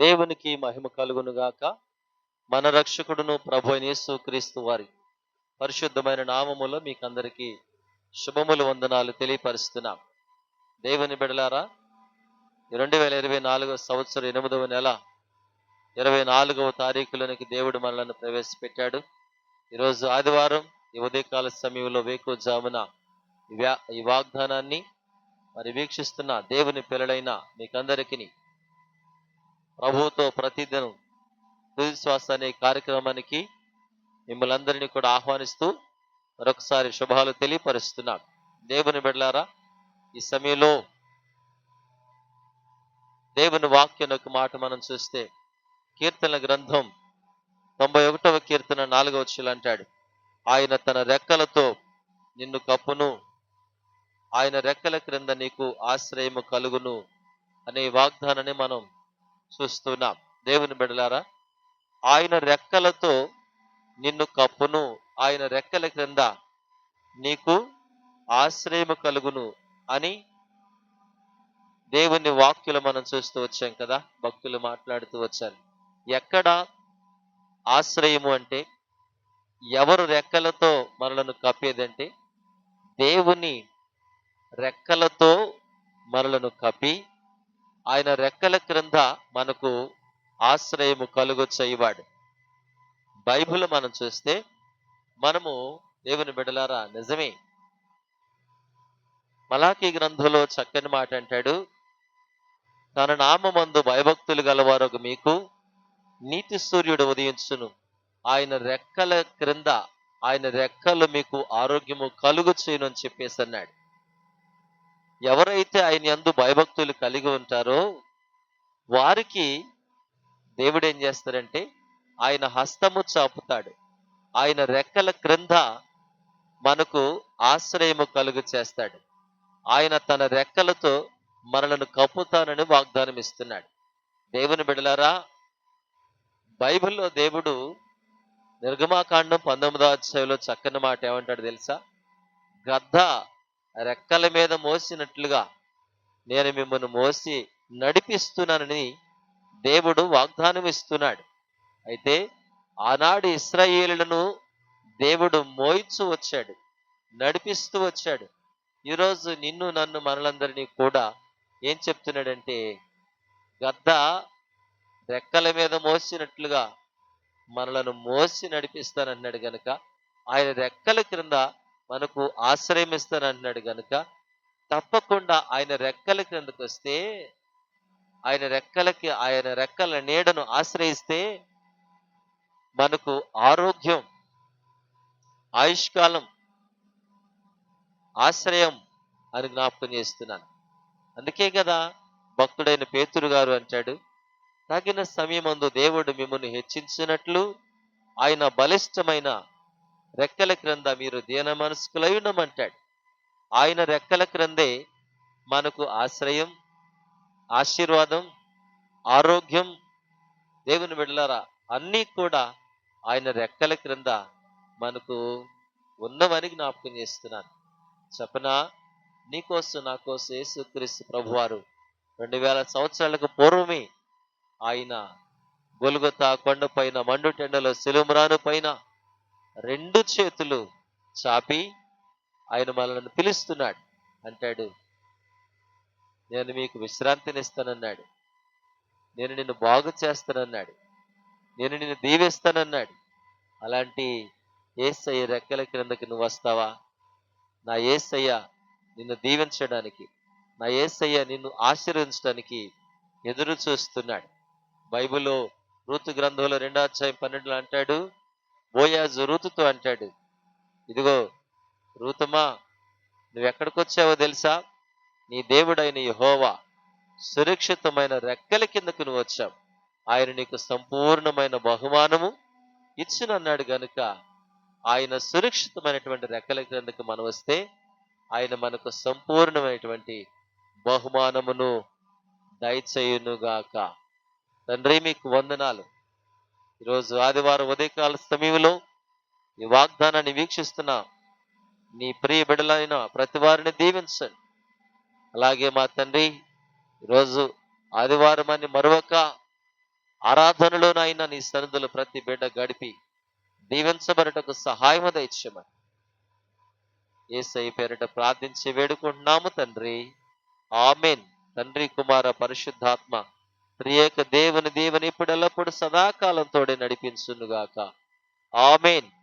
దేవునికి మహిమ కలుగునుగాక. మన రక్షకుడును ప్రభు అయిన యేసు క్రీస్తు వారి పరిశుద్ధమైన నామములో మీకు అందరికీ శుభములు వందనాలు తెలియపరుస్తున్నాం. దేవుని బిడలారా రెండు వేల ఇరవై నాలుగవ సంవత్సరం ఎనిమిదవ నెల ఇరవై నాలుగవ తారీఖులోనికి దేవుడు మనలను ప్రవేశపెట్టాడు. ఈరోజు ఆదివారం ఈ ఉదయకాల సమయంలో వేకుజామున ఈ వాగ్దానాన్ని మరి వీక్షిస్తున్న దేవుని పిల్లలైన మీకందరికీ ప్రభువుతో ప్రతిదినం తుది శ్వాస అనే కార్యక్రమానికి మిమ్మల్ని అందరినీ కూడా ఆహ్వానిస్తూ మరొకసారి శుభాలు తెలియపరుస్తున్నాను. దేవుని బిడ్డలారా ఈ సమయంలో దేవుని వాక్యం యొక్క మాట మనం చూస్తే కీర్తన గ్రంథం తొంభై ఒకటవ కీర్తన నాలుగవ వచ్చులు అంటాడు ఆయన తన రెక్కలతో నిన్ను కప్పును ఆయన రెక్కల క్రింద నీకు ఆశ్రయము కలుగును అనే వాగ్దానాన్ని మనం చూస్తున్నాం. దేవుని బిడలారా ఆయన రెక్కలతో నిన్ను కప్పును. ఆయన రెక్కల క్రింద నీకు ఆశ్రయము కలుగును అని దేవుని వాక్యులు మనం చూస్తూ వచ్చాం కదా భక్తులు మాట్లాడుతూ వచ్చారు. ఎక్కడ ఆశ్రయము అంటే ఎవరు రెక్కలతో మనలను కప్పేదంటే దేవుని రెక్కలతో మనలను కప్పి ఆయన రెక్కల క్రింద మనకు ఆశ్రయము కలుగు చేయవాడు బైబిల్ మనం చూస్తే మనము దేవుని బిడలారా నిజమే. మలాకీ గ్రంథంలో చక్కని మాట అంటాడు తన నామందు భయభక్తులు గలవారు మీకు నీతి సూర్యుడు ఉదయించును. ఆయన రెక్కల క్రింద ఆయన రెక్కలు మీకు ఆరోగ్యము కలుగు చేయను అని చెప్పేసి అన్నాడు. ఎవరైతే ఆయన ఎందు భయభక్తులు కలిగి ఉంటారో వారికి దేవుడు ఏం చేస్తాడంటే ఆయన హస్తము చాపుతాడు. ఆయన రెక్కల క్రింద మనకు ఆశ్రయము కలుగు చేస్తాడు. ఆయన తన రెక్కలతో మనలను కప్పుతానని వాగ్దానం ఇస్తున్నాడు. దేవుని బిడలారా బైబిల్లో దేవుడు నిర్గమాకాండం పంతొమ్మిదో అధ్యాయంలో చక్కని మాట ఏమంటాడు తెలుసా? గద్ద రెక్కల మీద మోసినట్లుగా నేను మిమ్మల్ని మోసి నడిపిస్తున్నానని దేవుడు వాగ్దానం ఇస్తున్నాడు అయితే ఆనాడు ఇస్రాయేలులను దేవుడు మోయిచు వచ్చాడు నడిపిస్తూ వచ్చాడు. ఈరోజు నిన్ను నన్ను మనలందరినీ కూడా ఏం చెప్తున్నాడంటే గద్ద రెక్కల మీద మోసినట్లుగా మనలను మోసి నడిపిస్తానన్నాడు గనక ఆయన రెక్కల క్రింద మనకు ఆశ్రయం ఇస్తానంటున్నాడు గనుక తప్పకుండా ఆయన రెక్కల క్రిందకు వస్తే ఆయన రెక్కలకి ఆయన రెక్కల నీడను ఆశ్రయిస్తే మనకు ఆరోగ్యం ఆయుష్కాలం ఆశ్రయం అని జ్ఞాపకం చేస్తున్నాను. అందుకే కదా భక్తుడైన పేతురు గారు అంటాడు తగిన సమయమందు దేవుడు మిమ్మల్ని హెచ్చించినట్లు ఆయన బలిష్టమైన రెక్కల క్రింద మీరు దీన మనస్కులై ఉండమంటాడు. ఆయన రెక్కల క్రిందే మనకు ఆశ్రయం ఆశీర్వాదం ఆరోగ్యం. దేవుని బిడ్డలారా అన్నీ కూడా ఆయన రెక్కల క్రింద మనకు ఉన్నవని జ్ఞాపకం చేస్తున్నాను. చెప్పనా? నీకోసం నా కోసం యేసుక్రీస్తు ప్రభువారు రెండు వేల సంవత్సరాలకు పూర్వమే ఆయన గొలుగొతా కొండపైన మండుటెండలో సిలుమరాను పైన రెండు చేతులు చాపి ఆయన మనల్ని పిలుస్తున్నాడు. అంటాడు నేను మీకు విశ్రాంతినిస్తానన్నాడు. నేను నిన్ను బాగు చేస్తానన్నాడు. నేను నిన్ను దీవిస్తానన్నాడు. అలాంటి ఏసయ్య రెక్కల క్రిందకి నువ్వు వస్తావా? నా ఏసయ్య నిన్ను దీవించడానికి నా ఏసయ్య నిన్ను ఆశీర్వదించడానికి ఎదురు చూస్తున్నాడు బైబిల్లో ఋతు గ్రంథంలో రెండో అధ్యాయం పన్నెండులో అంటాడు బోయాజు రూతుతో అంటాడు. ఇదిగో రూతమా నువ్వు ఎక్కడికి వచ్చావో తెలుసా? నీ దేవుడైన యహోవా సురక్షితమైన రెక్కల కిందకు నువ్వు వచ్చావు. ఆయన నీకు సంపూర్ణమైన బహుమానము ఇచ్చినన్నాడు గనుక ఆయన సురక్షితమైనటువంటి రెక్కల క్రిందకు మనం వస్తే ఆయన మనకు సంపూర్ణమైనటువంటి బహుమానమును దయచేయునుగాక. తండ్రి మీకు వందనాలు. ఈరోజు ఆదివారం ఉదయకాల సమయంలో ఈ వాగ్దానాన్ని వీక్షిస్తున్న నీ ప్రియ బిడలైన ప్రతి వారిని దీవించండి. అలాగే మా తండ్రి ఈరోజు ఆదివారం అని మరొక ఆరాధనలోనైనా నీ సన్నిధులు ప్రతి బిడ్డ గడిపి దీవించబడటకు సహాయం దయచేయమని. ఏసై పేరిట ప్రార్థించి వేడుకుంటున్నాము తండ్రి. ఆమెన్. తండ్రి కుమార పరిశుద్ధాత్మ ప్రియక దేవుని దేవుని ఇప్పుడు ఎల్లప్పుడు సదాకాలం తోడే నడిపించునుగాక. ఆమెన్.